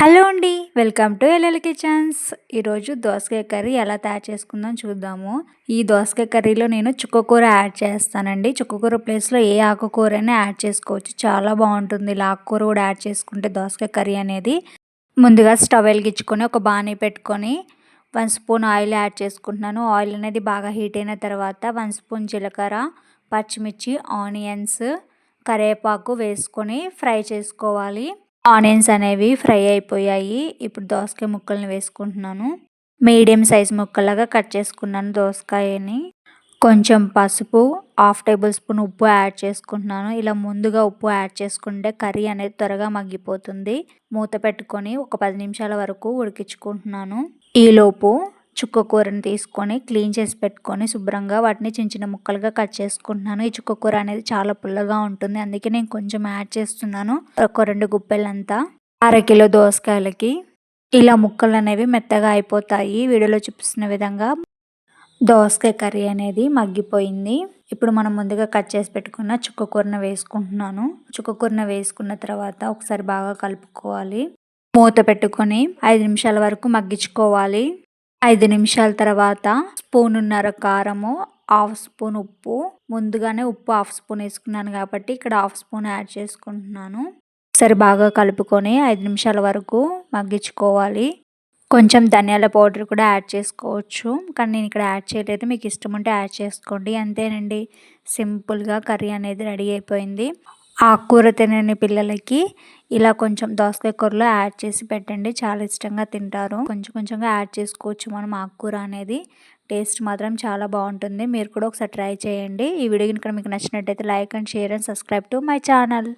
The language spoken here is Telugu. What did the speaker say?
హలో అండి వెల్కమ్ టు ఎల్ఎల్ కిచెన్స్. ఈరోజు దోసకాయ కర్రీ ఎలా తయారు చేసుకుందాం చూద్దాము. ఈ దోసకాయ కర్రీలో నేను చుక్కకూర యాడ్ చేస్తానండి. చుక్కకూర ప్లేస్లో ఏ ఆకుకూర అయినా యాడ్ చేసుకోవచ్చు. చాలా బాగుంటుంది. ఇలా ఆకుకూర కూడా యాడ్ చేసుకుంటే దోసకాయ కర్రీ అనేది ముందుగా స్టవ్ వెలిగించుకొని ఒక బాణీ పెట్టుకొని వన్ స్పూన్ ఆయిల్ యాడ్ చేసుకుంటున్నాను. ఆయిల్ అనేది బాగా హీట్ అయిన తర్వాత వన్ స్పూన్ జీలకర్ర పచ్చిమిర్చి ఆనియన్స్ కరివేపాకు వేసుకొని ఫ్రై చేసుకోవాలి. ఆనియన్స్ అనేవి ఫ్రై అయిపోయాయి. ఇప్పుడు దోసకాయ ముక్కల్ని వేసుకుంటున్నాను. మీడియం సైజ్ ముక్కలాగా కట్ చేసుకున్నాను దోసకాయని. కొంచెం పసుపు హాఫ్ టేబుల్ స్పూన్ ఉప్పు యాడ్ చేసుకుంటున్నాను. ఇలా ముందుగా ఉప్పు యాడ్ చేసుకుంటే కర్రీ అనేది త్వరగా మగ్గిపోతుంది. మూత పెట్టుకొని ఒక పది నిమిషాల వరకు ఉడికించుకుంటున్నాను. ఈలోపు చుక్క కూరని తీసుకొని క్లీన్ చేసి పెట్టుకొని శుభ్రంగా వాటిని చిన్న చిన్న ముక్కలుగా కట్ చేసుకుంటున్నాను. ఈ చుక్క కూర అనేది చాలా పుల్లగా ఉంటుంది. అందుకే నేను కొంచెం యాడ్ చేస్తున్నాను. ఒక రెండు గుప్పెలంతా అరకిలో దోసకాయలకి ఇలా ముక్కలు అనేవి మెత్తగా అయిపోతాయి. వీడియోలో చూపిస్తున్న విధంగా దోసకాయ కర్రీ అనేది మగ్గిపోయింది. ఇప్పుడు మనం ముందుగా కట్ చేసి పెట్టుకున్న చుక్కకూరను వేసుకుంటున్నాను. చుక్క కూరను వేసుకున్న తర్వాత ఒకసారి బాగా కలుపుకోవాలి. మూత పెట్టుకొని ఐదు నిమిషాల వరకు మగ్గించుకోవాలి. ఐదు నిమిషాల తర్వాత స్పూనున్నర కారము హాఫ్ స్పూన్ ఉప్పు. ముందుగానే ఉప్పు హాఫ్ స్పూన్ వేసుకున్నాను కాబట్టి ఇక్కడ హాఫ్ స్పూన్ యాడ్ చేసుకుంటున్నాను. సరే బాగా కలుపుకొని ఐదు నిమిషాల వరకు మగ్గించుకోవాలి. కొంచెం ధనియాల పౌడర్ కూడా యాడ్ చేసుకోవచ్చు. కానీ నేను ఇక్కడ యాడ్ చేయలేదు. మీకు ఇష్టం ఉంటే యాడ్ చేసుకోండి. అంతేనండి. సింపుల్గా కర్రీ అనేది రెడీ అయిపోయింది. ఆకుకూర తినని పిల్లలకి ఇలా కొంచెం దోసకాయ కూరలో యాడ్ చేసి పెట్టండి. చాలా ఇష్టంగా తింటారు. కొంచెం కొంచెంగా యాడ్ చేసుకోవచ్చు మనం ఆకుకూర అనేది. టేస్ట్ మాత్రం చాలా బాగుంటుంది. మీరు కూడా ఒకసారి ట్రై చేయండి. ఈ వీడియో కనుక మీకు నచ్చినట్టయితే like and share and subscribe to my channel.